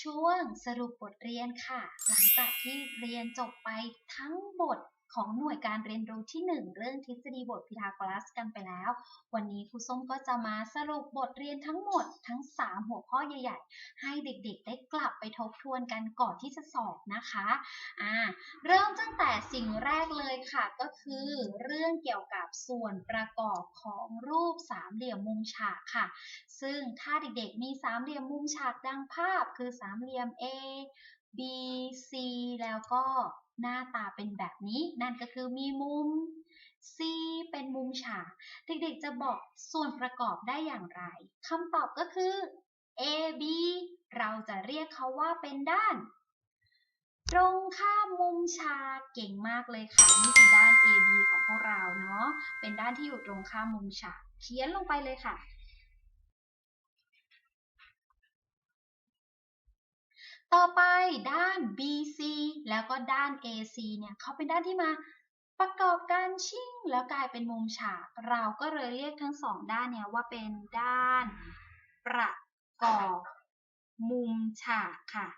ช่วงสรุปบทเรียนค่ะ หลังจากที่เรียนจบไปทั้งบท ของหน่วยการเรียนรู้ที่ 1 เรื่องทฤษฎีบทพีทาโกรัสกันไปแล้ว วันนี้ครูส้มก็จะมาสรุปบทเรียนทั้งหมดทั้ง 3 หัวข้อใหญ่ ๆ ให้เด็กๆ ได้กลับไปทบทวนกันก่อนที่จะสอบนะคะอ่าเริ่มตั้งแต่สิ่งแรกเลยค่ะ ก็คือเรื่องเกี่ยวกับส่วนประกอบของรูปสามเหลี่ยมมุมฉากค่ะ ซึ่งถ้าเด็กๆ มีสามเหลี่ยมมุมฉากดังภาพคือสามเหลี่ยม A B C แล้วก็หน้าตาเป็นแบบนี้ นั่นก็คือมีมุม C เป็นมุมฉาก เด็กๆจะบอกส่วนประกอบได้อย่างไรคำตอบก็คือ A B เราจะเรียกเขาว่าเป็นด้าน ตรงข้ามมุมฉากเก่งมากเลยค่ะ นี่คือด้าน AB ของพวกเราเนาะ เป็นด้านที่อยู่ตรงข้ามมุมฉาก เขียนลงไปเลยค่ะ ต่อไปด้าน BC แล้วก็ด้าน AC เนี่ยเขาเป็นด้านที่มาประกอบกันชิ่งแล้วกลายเป็นมุมฉาก เราก็เลยเรียกทั้งสองด้านเนี่ยว่าเป็นด้านประกอบมุมฉากค่ะ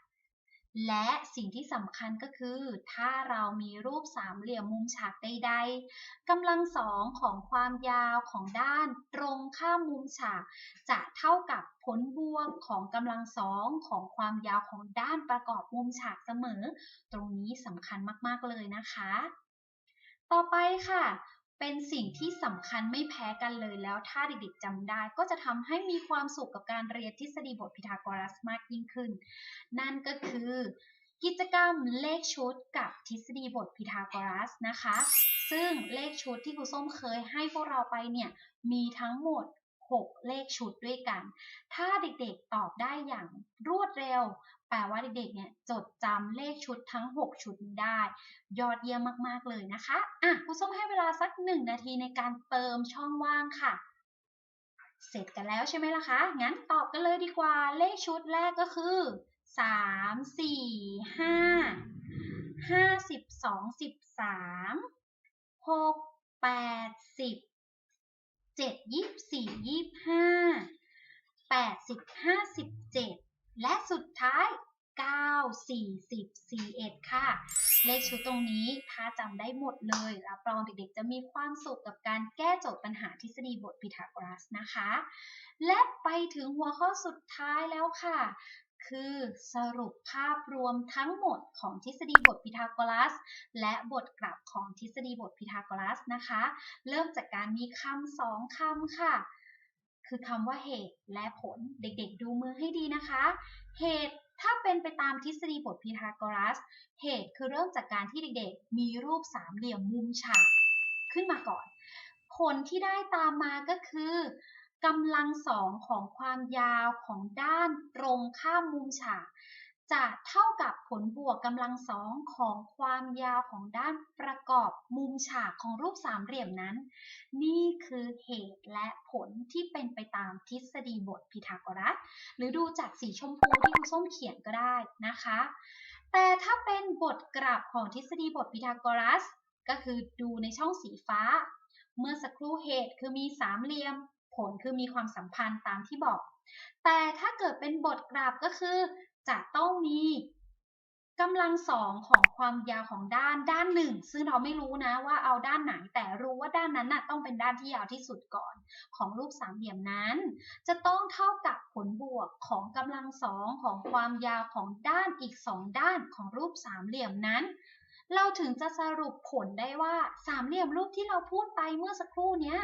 และสิ่งที่สำคัญก็คือ ถ้าเรามีรูปสามเหลี่ยมมุมฉากใดๆกำลังสองของความยาวของด้านตรงข้ามมุมฉาก จะเท่ากับผลบวกของกำลังสองของความยาวของด้านประกอบมุมฉากเสมอ ตรงนี้สำคัญมากๆเลยนะคะ ต่อไปค่ะ เป็นสิ่งที่สำคัญไม่แพ้กันเลยแล้วถ้าเด็กๆจำได้ ก็จะทำให้มีความสุขกับการเรียนทฤษฎีบทพีทาโกรัสมากยิ่งขึ้น นั่นก็คือกิจกรรมเลขชุดกับทฤษฎีบทพีทาโกรัสนะคะ ซึ่งเลขชุดที่ครูส้มเคยให้พวกเราไปเนี่ยมีทั้งหมด 6 เลขชุดด้วยกัน ถ้าเด็กๆตอบได้อย่างรวดเร็ว แปลว่าเด็กๆ เนี่ยจดจำเลขชุดทั้ง 6 ชุดนี้ได้ ยอดเยี่ยมมากๆเลยนะคะ อะครูส้มให้เวลาสัก 1 นาทีในการเติมช่องว่างค่ะ เสร็จกันแล้วใช่ไหมล่ะคะ งั้นตอบกันเลยดีกว่า เลขชุดแรกก็คือ 3 4 5 5 12 13 6 8 10 7 24 25 80 57 และสุดท้าย 9 40 41 ค่ะ เลขชุดตรงนี้ถ้าจำได้หมดเลยรับรองเด็กๆ จะมีความสุขกับการแก้โจทย์ปัญหาทฤษฎีบทพีทาโกรัสนะคะ และไปถึงหัวข้อสุดท้ายแล้วค่ะ คือสรุปภาพรวมทั้งหมดของทฤษฎีบทพีทาโกรัส และบทกลับของทฤษฎีบทพีทาโกรัสนะคะ เริ่มจากการมีคำสองคำค่ะ คือคำว่าเหตุและผล เด็กๆ ดูมือให้ดีนะคะ เหตุถ้าเป็นไปตามทฤษฎีบทพีทาโกรัส เหตุคือเริ่มจากการที่เด็กๆ มีรูปสามเหลี่ยมมุมฉากขึ้นมาก่อน ผลที่ได้ตามมาก็คือกำลังสองของความยาวของด้านตรงข้ามมุมฉาก จะเท่ากับผลบวกกำลังสองของความยาวของด้านประกอบมุมฉากของรูปสามเหลี่ยมนั้น นี่คือเหตุและผลที่เป็นไปตามทฤษฎีบทพีทาโกรัส หรือดูจากสีชมพูที่คุณส้มเขียนก็ได้นะคะ แต่ถ้าเป็นบทกลับของทฤษฎีบทพีทาโกรัส ก็คือดูในช่องสีฟ้า เมื่อสักครู่เหตุคือมีสามเหลี่ยม ผลคือมีความสัมพันธ์ตามที่บอก แต่ถ้าเกิดเป็นบทกลับก็คือ จะต้องมีกำลังสองของความยาวของด้านด้านหนึ่งซึ่งเราไม่รู้นะว่าเอาด้านไหนแต่รู้ว่าด้านนั้นน่ะต้องเป็นด้านที่ยาวที่สุดก่อน ของรูปสามเหลี่ยมนั้น จะต้องเท่ากับผลบวกของกำลังสองของความยาวของด้านอีกสองด้านของรูปสามเหลี่ยมนั้น เราถึงจะสรุปผลได้ว่าสามเหลี่ยมรูปที่เราพูดไปเมื่อสักครู่เนี้ย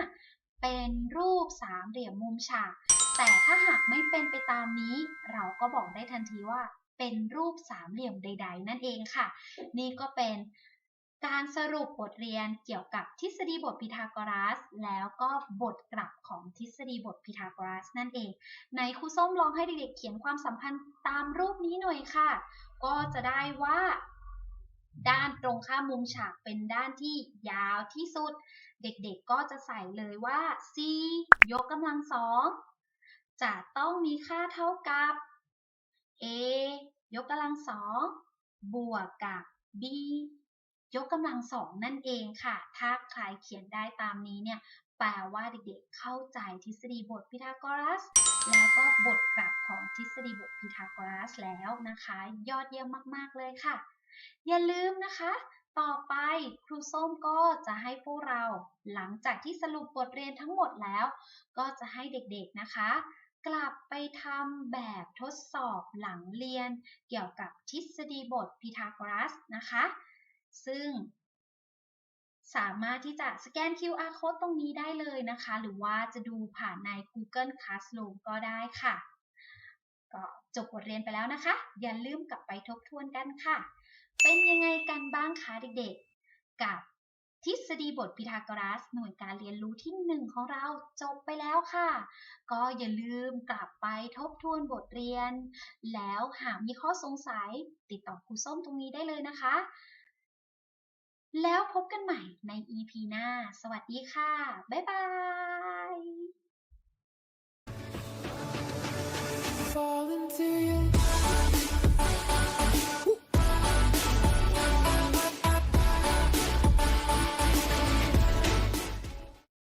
เป็นรูปสามเหลี่ยมมุมฉาก แต่ถ้าหากไม่เป็นไปตามนี้ เราก็บอกได้ทันทีว่าเป็นรูปสามเหลี่ยมใด ๆ นั่นเองค่ะ นี่ก็เป็นการสรุปบทเรียนเกี่ยวกับทฤษฎีบทพีทาโกรัส แล้วก็บทกลับของทฤษฎีบทพีทาโกรัสนั่นเอง ในครูส้มลองให้เด็กๆเขียนความสัมพันธ์ตามรูปนี้หน่อยค่ะ ก็จะได้ว่า ด้านตรงข้ามมุมฉากเป็นด้านที่ยาวที่สุด เด็กๆก็จะใส่เลยว่า c ยกกำลังสองจะต้องมีค่าเท่ากับ a ยกกำลังสองบวกกับ b ยกกำลังสองนั่นเองค่ะ ถ้าใครเขียนได้ตามนี้เนี่ย แปลว่าเด็กๆเข้าใจทฤษฎีบทพีทาโกรัส แล้วก็บทกลับของทฤษฎีบทพีทาโกรัสแล้วนะคะ ยอดเยี่ยมมากๆเลยค่ะ อย่าลืมนะคะ ต่อไปครูส้มก็จะให้พวกเราหลังจากที่สรุปบทเรียนทั้งหมดแล้ว ก็จะให้เด็กๆนะคะ กลับไปทำแบบทดสอบหลังเรียน เกี่ยวกับทฤษฎีบทพีทาโกรัสนะคะ ซึ่งสามารถที่จะสแกน QR code ตรงนี้ได้เลยนะคะ หรือว่าจะดูผ่านใน Google Classroom ก็ได้ค่ะ ก็จบบทเรียนไปแล้วนะคะ อย่าลืมกลับไปทบทวนกันค่ะ เป็นยังไงกันบ้างคะเด็กๆ กับทฤษฎีบทพีทาโกรัส หน่วยการเรียนรู้ที่ 1 ของเราจบไปแล้วค่ะ ก็อย่าลืมกลับไปทบทวนบทเรียน แล้วหากมีข้อสงสัยติดต่อครูส้มตรงนี้ได้เลยนะคะ แล้วพบกันใหม่ใน EP หน้า สวัสดีค่ะ บ๊ายบาย